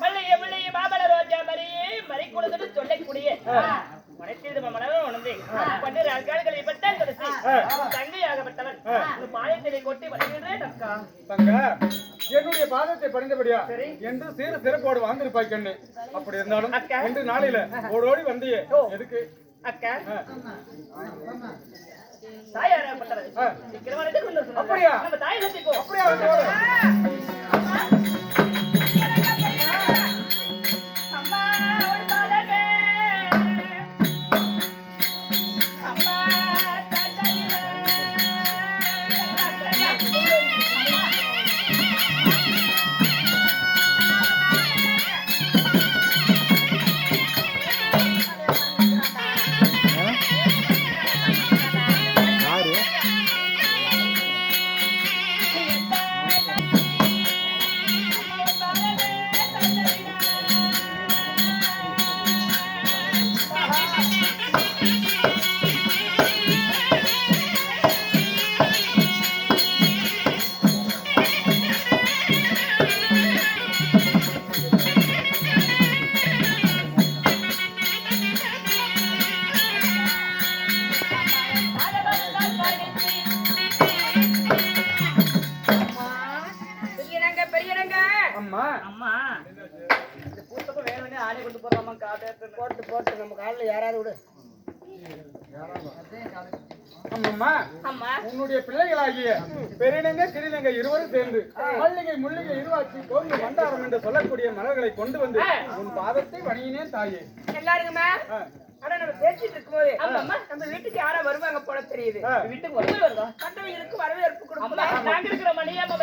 மல்லிகை மல்லிகை மாமல ரோஜா மரியே மறி கொடுத்துட்டு சொல்லக்கூடிய மனத்திற்கு மனமே உணர்ந்து பட்டு கொடுத்து தங்கையாகப்பட்டவன். ஒரு பாயத்தினை கொட்டி வருகின்றேன் அக்கா தங்க என்னுடைய பாதத்தை பணிந்தபடியா. என்று சீர சிறப்போடு வாழ்ந்திருப்பாய் கண்ணு. அப்படி இருந்தாலும். இன்று நாளையில ஓடோடி வந்தியே. எதுக்கு? அக்கா. அப்படியா? நம்ம தாய் சத்திக்கோ அப்படியா? அம்மா. இந்த வேணும்னே ஆணை கொண்டு போறாமா காதே போட்டு போட்டு நம்ம காலில் யாராவது விடு உன்னுடைய பிள்ளைகளாகிய பெரியனங்க சிறிலங்க இருவரும் சேர்ந்து மல்லிகை முள்ளிகை இருவாச்சி கோங்கு மண்டாரம் என்று சொல்லக்கூடிய மலர்களை கொண்டு வந்து உன் பாதத்தை வணங்கினேன் தாயே. எல்லாருக்குமா. ஆனா நம்ம பேசிட்டு இருக்கும்போது. நம்ம வீட்டுக்கு யாரா வருவாங்க போல தெரியுது. வீட்டுக்கு வரவே வருதா கண்டவங்களுக்கு வரவேற்பு அம்மா கொடுக்கலாம் நாங்க இருக்கிற மணியாம